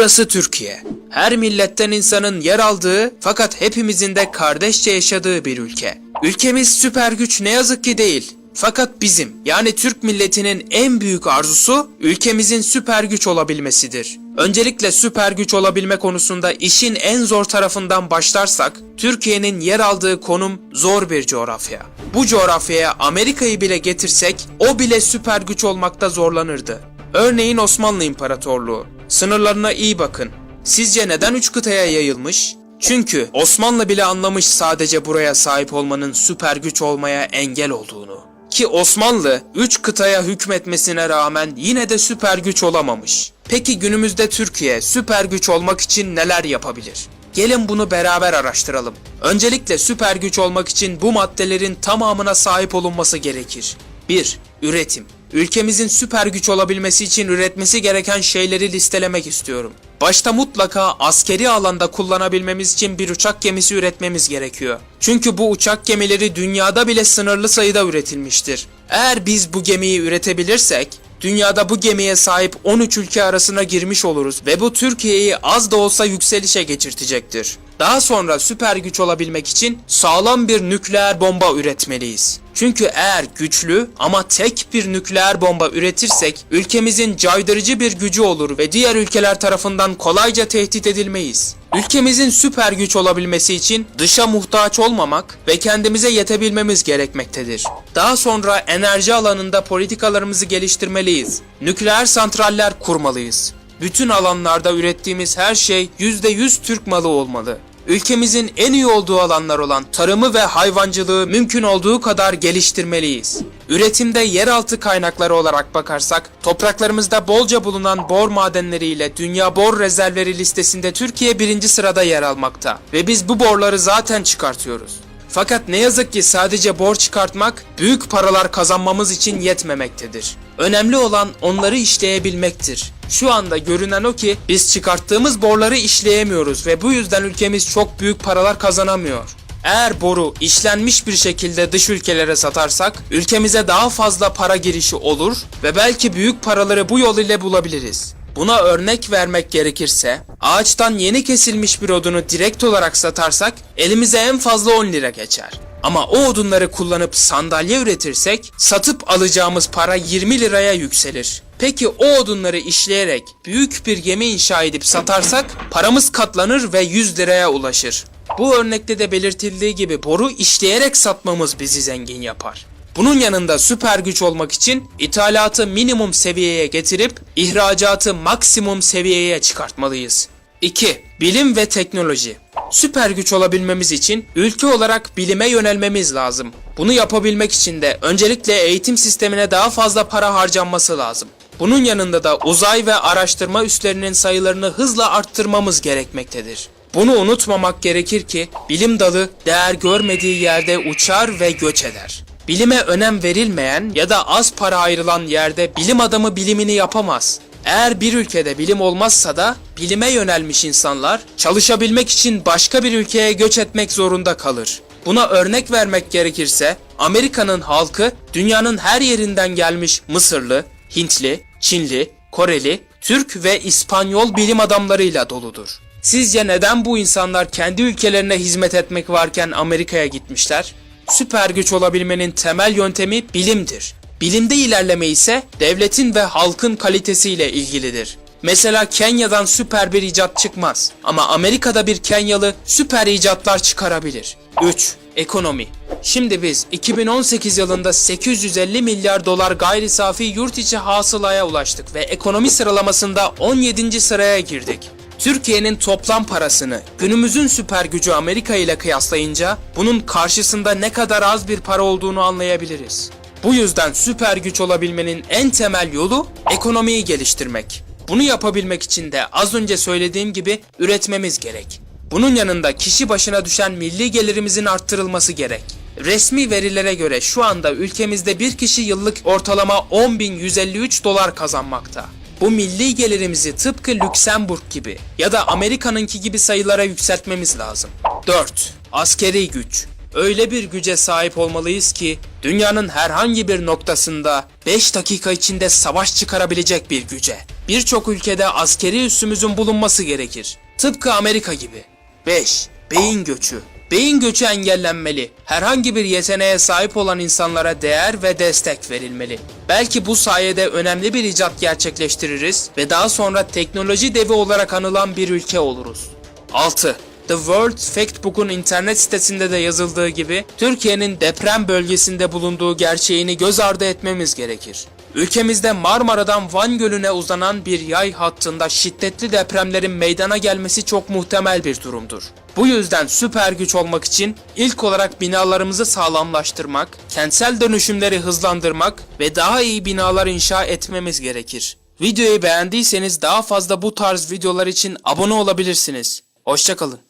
Burası Türkiye. Her milletten insanın yer aldığı fakat hepimizin de kardeşçe yaşadığı bir ülke. Ülkemiz süper güç ne yazık ki değil. Fakat bizim yani Türk milletinin en büyük arzusu ülkemizin süper güç olabilmesidir. Öncelikle süper güç olabilme konusunda işin en zor tarafından başlarsak Türkiye'nin yer aldığı konum zor bir coğrafya. Bu coğrafyaya Amerika'yı bile getirsek o bile süper güç olmakta zorlanırdı. Örneğin Osmanlı İmparatorluğu. Sınırlarına iyi bakın. Sizce neden üç kıtaya yayılmış? Çünkü Osmanlı bile anlamış sadece buraya sahip olmanın süper güç olmaya engel olduğunu. Ki Osmanlı 3 kıtaya hükmetmesine rağmen yine de süper güç olamamış. Peki günümüzde Türkiye süper güç olmak için neler yapabilir? Gelin bunu beraber araştıralım. Öncelikle süper güç olmak için bu maddelerin tamamına sahip olunması gerekir. 1. Üretim. Ülkemizin süper güç olabilmesi için üretmesi gereken şeyleri listelemek istiyorum. Başta mutlaka askeri alanda kullanabilmemiz için bir uçak gemisi üretmemiz gerekiyor. Çünkü bu uçak gemileri dünyada bile sınırlı sayıda üretilmiştir. Eğer biz bu gemiyi üretebilirsek, dünyada bu gemiye sahip 13 ülke arasına girmiş oluruz ve bu Türkiye'yi az da olsa yükselişe geçirtecektir. Daha sonra süper güç olabilmek için sağlam bir nükleer bomba üretmeliyiz. Çünkü eğer güçlü ama tek bir nükleer bomba üretirsek ülkemizin caydırıcı bir gücü olur ve diğer ülkeler tarafından kolayca tehdit edilmeyiz. Ülkemizin süper güç olabilmesi için dışa muhtaç olmamak ve kendimize yetebilmemiz gerekmektedir. Daha sonra enerji alanında politikalarımızı geliştirmeliyiz. Nükleer santraller kurmalıyız. Bütün alanlarda ürettiğimiz her şey %100 Türk malı olmalı. Ülkemizin en iyi olduğu alanlar olan tarımı ve hayvancılığı mümkün olduğu kadar geliştirmeliyiz. Üretimde yeraltı kaynakları olarak bakarsak, topraklarımızda bolca bulunan bor madenleriyle Dünya Bor Rezervleri listesinde Türkiye birinci sırada yer almakta. Ve biz bu borları zaten çıkartıyoruz. Fakat ne yazık ki sadece borç çıkartmak büyük paralar kazanmamız için yetmemektedir. Önemli olan onları işleyebilmektir. Şu anda görünen o ki biz çıkarttığımız borları işleyemiyoruz ve bu yüzden ülkemiz çok büyük paralar kazanamıyor. Eğer boru işlenmiş bir şekilde dış ülkelere satarsak ülkemize daha fazla para girişi olur ve belki büyük paraları bu yol ile bulabiliriz. Buna örnek vermek gerekirse, ağaçtan yeni kesilmiş bir odunu direkt olarak satarsak elimize en fazla 10 lira geçer. Ama o odunları kullanıp sandalye üretirsek satıp alacağımız para 20 liraya yükselir. Peki o odunları işleyerek büyük bir gemi inşa edip satarsak paramız katlanır ve 100 liraya ulaşır. Bu örnekte de belirtildiği gibi boru işleyerek satmamız bizi zengin yapar. Bunun yanında süper güç olmak için ithalatı minimum seviyeye getirip ihracatı maksimum seviyeye çıkartmalıyız. 2. Bilim ve teknoloji. Süper güç olabilmemiz için ülke olarak bilime yönelmemiz lazım. Bunu yapabilmek için de öncelikle eğitim sistemine daha fazla para harcanması lazım. Bunun yanında da uzay ve araştırma üslerinin sayılarını hızla arttırmamız gerekmektedir. Bunu unutmamak gerekir ki bilim dalı değer görmediği yerde uçar ve göç eder. Bilime önem verilmeyen ya da az para ayrılan yerde bilim adamı bilimini yapamaz. Eğer bir ülkede bilim olmazsa da bilime yönelmiş insanlar çalışabilmek için başka bir ülkeye göç etmek zorunda kalır. Buna örnek vermek gerekirse Amerika'nın halkı dünyanın her yerinden gelmiş Mısırlı, Hintli, Çinli, Koreli, Türk ve İspanyol bilim adamlarıyla doludur. Sizce neden bu insanlar kendi ülkelerine hizmet etmek varken Amerika'ya gitmişler? Süper güç olabilmenin temel yöntemi bilimdir. Bilimde ilerleme ise devletin ve halkın kalitesiyle ilgilidir. Mesela Kenya'dan süper bir icat çıkmaz ama Amerika'da bir Kenyalı süper icatlar çıkarabilir. 3. Ekonomi. Şimdi biz 2018 yılında 850 milyar dolar gayri safi yurt içi hasılaya ulaştık ve ekonomi sıralamasında 17. sıraya girdik. Türkiye'nin toplam parasını günümüzün süper gücü Amerika ile kıyaslayınca bunun karşısında ne kadar az bir para olduğunu anlayabiliriz. Bu yüzden süper güç olabilmenin en temel yolu ekonomiyi geliştirmek. Bunu yapabilmek için de az önce söylediğim gibi üretmemiz gerek. Bunun yanında kişi başına düşen milli gelirimizin arttırılması gerek. Resmi verilere göre şu anda ülkemizde bir kişi yıllık ortalama 10.153 dolar kazanmakta. Bu milli gelirimizi tıpkı Lüksemburg gibi ya da Amerika'nınki gibi sayılara yükseltmemiz lazım. 4. Askeri güç. Öyle bir güce sahip olmalıyız ki dünyanın herhangi bir noktasında 5 dakika içinde savaş çıkarabilecek bir güce. birçok ülkede askeri üssümüzün bulunması gerekir. Tıpkı Amerika gibi. 5. Beyin göçü. Beyin göçü engellenmeli. Herhangi bir yeteneğe sahip olan insanlara değer ve destek verilmeli. Belki bu sayede önemli bir icat gerçekleştiririz ve daha sonra teknoloji devi olarak anılan bir ülke oluruz. 6. The World Factbook'un internet sitesinde de yazıldığı gibi Türkiye'nin deprem bölgesinde bulunduğu gerçeğini göz ardı etmemiz gerekir. Ülkemizde Marmara'dan Van Gölü'ne uzanan bir yay hattında şiddetli depremlerin meydana gelmesi çok muhtemel bir durumdur. Bu yüzden süper güç olmak için ilk olarak binalarımızı sağlamlaştırmak, kentsel dönüşümleri hızlandırmak ve daha iyi binalar inşa etmemiz gerekir. Videoyu beğendiyseniz daha fazla bu tarz videolar için abone olabilirsiniz. Hoşçakalın.